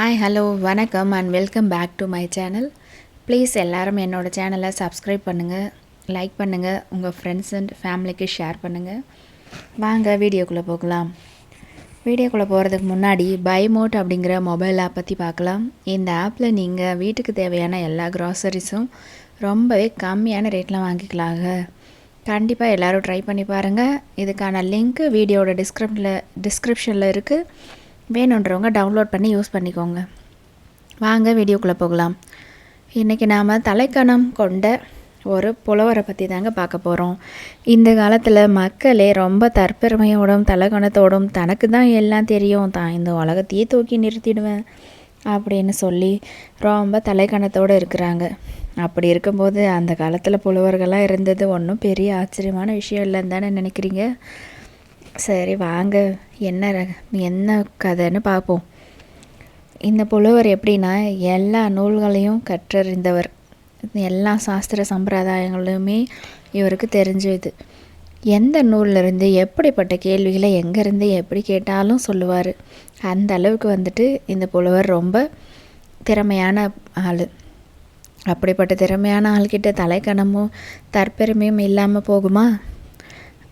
Hi hello வணக்கம் and welcome back to my channel please எல்லாரும் என்னோடய சேனலை சப்ஸ்கிரைப் பண்ணுங்கள் லைக் பண்ணுங்கள் உங்கள் ஃப்ரெண்ட்ஸ் அண்ட் ஃபேமிலிக்கு ஷேர் பண்ணுங்கள் வாங்க வீடியோக்குள்ளே போகலாம். வீடியோக்குள்ளே போகிறதுக்கு முன்னாடி பைமோட் அப்படிங்கிற மொபைல் ஆப் பற்றி பார்க்கலாம். இந்த ஆப்பில் நீங்கள் வீட்டுக்கு தேவையான எல்லா க்ராசரிஸும் ரொம்பவே கம்மியான ரேட்டில் வாங்கிக்கலாங்க. கண்டிப்பாக எல்லோரும் ட்ரை பண்ணி பாருங்கள் இதுக்கான லிங்க்கு வீடியோட டிஸ்கிரிப்டில் டிஸ்கிரிப்ஷனில் இருக்குது வேணுன்றவங்க டவுன்லோட் பண்ணி யூஸ் பண்ணிக்கோங்க. வாங்க வீடியோக்குள்ளே போகலாம். இன்றைக்கி நாம் தலைக்கணம் கொண்ட ஒரு புலவரை பற்றி தாங்க பார்க்க போகிறோம் இந்த காலத்தில் மக்களே ரொம்ப தற்பெருமையோடும் தலைக்கணத்தோடும் தனக்கு தான் எல்லாம் தெரியும் தான் இந்த உலகத்தையே தூக்கி நிறுத்திடுவேன் அப்படின்னு சொல்லி ரொம்ப தலைக்கணத்தோடு இருக்கிறாங்க. அப்படி இருக்கும்போது அந்த காலத்தில் புலவர்களாக இருந்தது ஒன்றும் பெரிய ஆச்சரியமான விஷயம் இல்லைன்னு தானே நினைக்கிறீங்க? சரி வாங்க. என்ன என்ன கதைன்னு பார்ப்போம். இந்த புலவர் எப்படின்னா எல்லா நூல்களையும் கற்றறிந்தவர். எல்லா சாஸ்திர சம்பிரதாயங்களுமே இவருக்கு தெரிஞ்சது. எந்த நூல்லேருந்து எப்படிப்பட்ட கேள்விகளை எங்கேருந்து எப்படி கேட்டாலும் சொல்லுவார். அந்த அளவுக்கு வந்துட்டு இந்த புலவர் ரொம்ப திறமையான ஆள். அப்படிப்பட்ட திறமையான ஆள்கிட்ட தலைக்கணமும் தற்பெருமையும் இல்லாமல் போகுமா?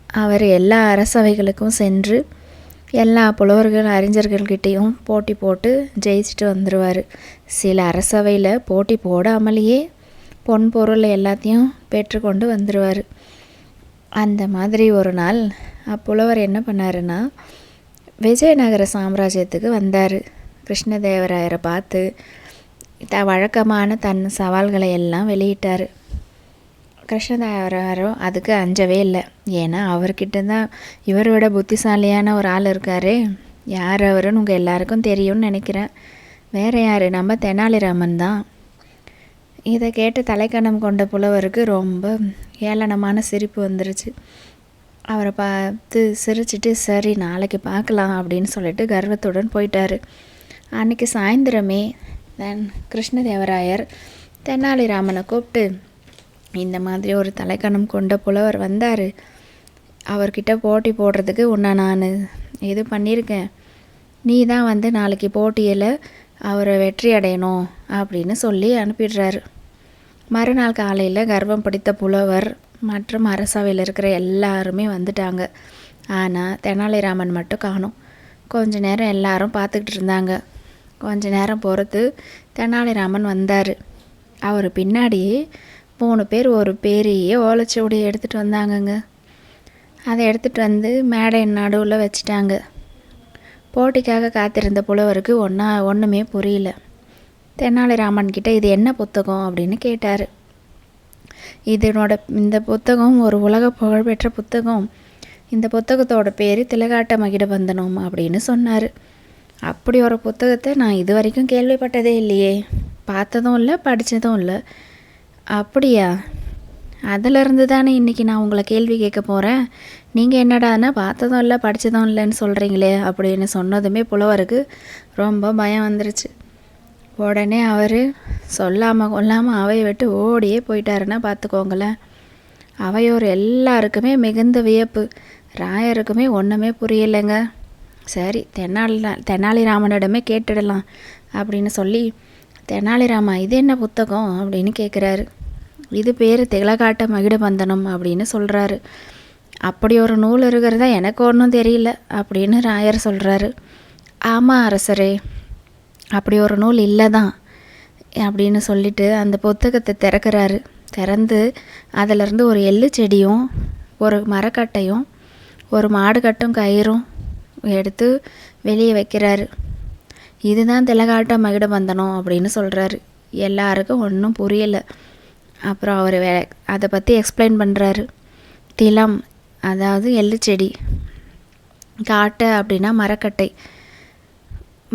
அவர் எல்லா அரசவைகளுக்கும் சென்று எல்லா புலவர்கள் அறிஞர்கள்கிட்டேயும் போட்டி போட்டு ஜெயிச்சுட்டு வந்துடுவார் சில அரசவையில் போட்டி போடாமலேயே பொன் பொருள் எல்லாத்தையும் பெற்றுக்கொண்டு வந்துடுவார் அந்த மாதிரி ஒரு நாள் அப்புலவர் என்ன பண்ணாருன்னா விஜயநகர சாம்ராஜ்யத்துக்கு வந்தார். கிருஷ்ணதேவராயரை பார்த்து த வழக்கமான தன் சவால்களை எல்லாம் வெளியிட்டார். கிருஷ்ணதேவராயரும் அதுக்கு அஞ்சவே இல்லை. ஏன்னா அவர்கிட்ட தான் இவரோட புத்திசாலியான ஒரு ஆள் இருக்கார். யார் அவருன்னு உங்கள் எல்லாருக்கும் தெரியும்னு நினைக்கிறேன். வேறு யார்? நம்ம தெனாலிராமன் தான். இதை கேட்டு தலைக்கணம் கொண்ட புலவருக்கு ரொம்ப ஏளனமான சிரிப்பு வந்துருச்சு. அவரை பார்த்து சிரிச்சிட்டு சரி நாளைக்கு பார்க்கலாம் அப்படின்னு சொல்லிட்டு கர்வத்துடன் போயிட்டார். அன்றைக்கி சாயந்தரமே தென் கிருஷ்ணதேவராயர் தெனாலிராமனை கூப்பிட்டு இந்த மாதிரி ஒரு தலைக்கணம் கொண்ட புலவர் வந்தார். அவர்கிட்ட போட்டி போடுறதுக்கு உன்னை நான் இது பண்ணியிருக்கேன். நீ தான் வந்து நாளைக்கு போட்டியில் அவரை வெற்றி அடையணும் அப்படின்னு சொல்லி அனுப்பிடுறாரு. மறுநாள் காலையில் கர்வம் பிடித்த புலவர் மற்றும் அரசவையில் இருக்கிற எல்லாருமே வந்துட்டாங்க. ஆனால் தெனாலிராமன் மட்டும் காணும். கொஞ்ச நேரம் எல்லாரும் பார்த்துக்கிட்டு இருந்தாங்க. கொஞ்ச நேரம் பொறுத்து தெனாலிராமன் வந்தார். அவர் பின்னாடியே மூணு பேர் ஒரு பெரிய ஓலைச்சுவடியை எடுத்துகிட்டு வந்தாங்கங்க. அதை எடுத்துகிட்டு வந்து மேடை நடுவில் வச்சுட்டாங்க. போட்டிக்காக காத்திருந்த புலவருக்கு ஒன்றா ஒன்றுமே புரியல. தெனாலிராமன் கிட்ட இது என்ன புத்தகம்? அப்படின்னு கேட்டார். இதனோட இந்த புத்தகம் ஒரு உலக புகழ்பெற்ற புத்தகம். இந்த புத்தகத்தோட பேர் திலகாட்ட மகிடபந்தனம் அப்படின்னு சொன்னார். அப்படி ஒரு புத்தகத்தை நான் இது வரைக்கும் கேள்விப்பட்டதே இல்லையே. பார்த்ததும் இல்லை படித்ததும் இல்லை. அப்படியா? அதிலிருந்து தானே இன்றைக்கி நான் உங்களை கேள்வி கேட்க போகிறேன் நீங்கள் என்னடான்னா பார்த்ததும் இல்லை படித்ததும் இல்லைன்னு சொல்கிறீங்களே அப்படின்னு சொன்னதுமே புலவருக்கு ரொம்ப பயம் வந்துருச்சு. உடனே அவர் சொல்லாமல் கொல்லாமல் அவையை விட்டு ஓடியே போயிட்டாருன்னா பார்த்துக்கோங்களேன். அவையோர் எல்லாருக்குமே மிகுந்த வியப்பு. ராயருக்குமே ஒன்றுமே புரியலைங்க. சரி தெனாலி தெனாலிராமனிடமே கேட்டுடலாம் அப்படின்னு சொல்லி தெனாலிராமா இது என்ன புத்தகம்? அப்படின்னு கேட்குறாரு இது பேர் திலகாட்ட மகிடபந்தனம் அப்படின்னு சொல்கிறாரு அப்படி ஒரு நூல் இருக்கிறதா எனக்கு ஒன்றும் தெரியல அப்படின்னு ராயர் சொல்கிறாரு ஆமாம் அரசரே அப்படி ஒரு நூல் இல்லை தான் அப்படின்னு சொல்லிட்டு அந்த புத்தகத்தை திறக்கிறாரு. திறந்து அதிலிருந்து ஒரு எள்ளு செடியும் ஒரு மரக்கட்டையும் ஒரு மாடு கட்டும் கயிறும் எடுத்து வெளியே வைக்கிறாரு. இதுதான் திலகாட்ட மகிடபந்தனம் அப்படின்னு சொல்கிறாரு எல்லாருக்கும் ஒன்றும் புரியலை. அப்புறம் அவர் வே அதை பற்றி எக்ஸ்பிளைன் பண்ணுறாரு திலம் அதாவது எள்ளு செடி காட்டை அப்படின்னா மரக்கட்டை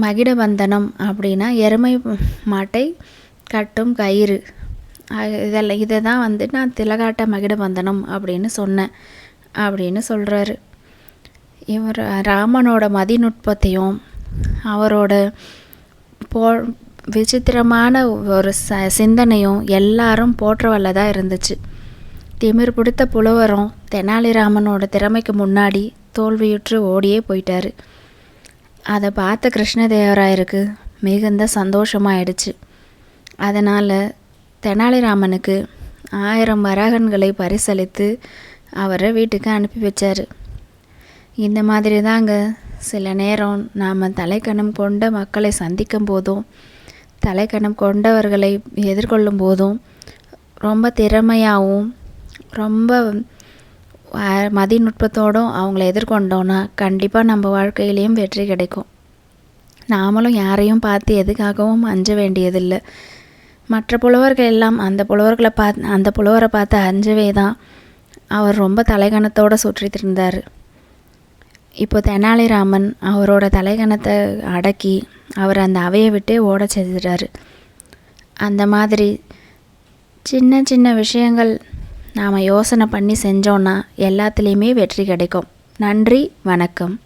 மகிடபந்தனம் அப்படின்னா எருமை மாட்டை கட்டும் கயிறு. இதெல்லாம் இதை தான் வந்து நான் திலகாட்ட மகிடபந்தனம் அப்படின்னு சொன்னேன் அப்படின்னு சொல்கிறாரு இவர் ராமனோட மதிநுட்பத்தையும் அவரோட போ விசித்திரமான ஒரு ச சிந்தனையும் எல்லாரும் போற்றவல்லதாக இருந்துச்சு. திமிர் பிடித்த புலவரும் தெனாலிராமனோட திறமைக்கு முன்னாடி தோல்வியுற்று ஓடியே போயிட்டாரு. அதை பார்த்த கிருஷ்ணதேவராயருக்கு மிகுந்த சந்தோஷமாயிடுச்சு. அதனால் தெனாலிராமனுக்கு ஆயிரம் வராகன்களை பரிசளித்து அவரை வீட்டுக்கு அனுப்பி வச்சார். இந்த மாதிரி தாங்க சில நேரம் நாம் தலைக்கணம் கொண்ட மக்களை சந்திக்கும் போதும் தலைக்கணம் கொண்டவர்களை எதிர்கொள்ளும் போதும் ரொம்ப திறமையாகவும் ரொம்ப மதிநுட்பத்தோடும் அவங்கள எதிர்கொண்டோன்னா கண்டிப்பாக நம்ம வாழ்க்கையிலையும் வெற்றி கிடைக்கும். நாமளும் யாரையும் பார்த்து எதுக்காகவும் அஞ்ச வேண்டியதில்லை. மற்ற புலவர்கள் எல்லாம் அந்த புலவர்களை பார்த்து அந்த புலவரை பார்த்து அஞ்சவே தான் அவர் ரொம்ப தலைகணத்தோடு சுற்றிட்டு இருந்தார் இப்போ தெனாலிராமன் அவரோட தலைகணத்தை அடக்கி அவர் அந்த அவையை விட்டே ஓட செய்துட்டாரு அந்த மாதிரி சின்ன சின்ன விஷயங்கள் நாம் யோசனை பண்ணி செஞ்சோன்னா எல்லாத்துலேயுமே வெற்றி கிடைக்கும். நன்றி வணக்கம்.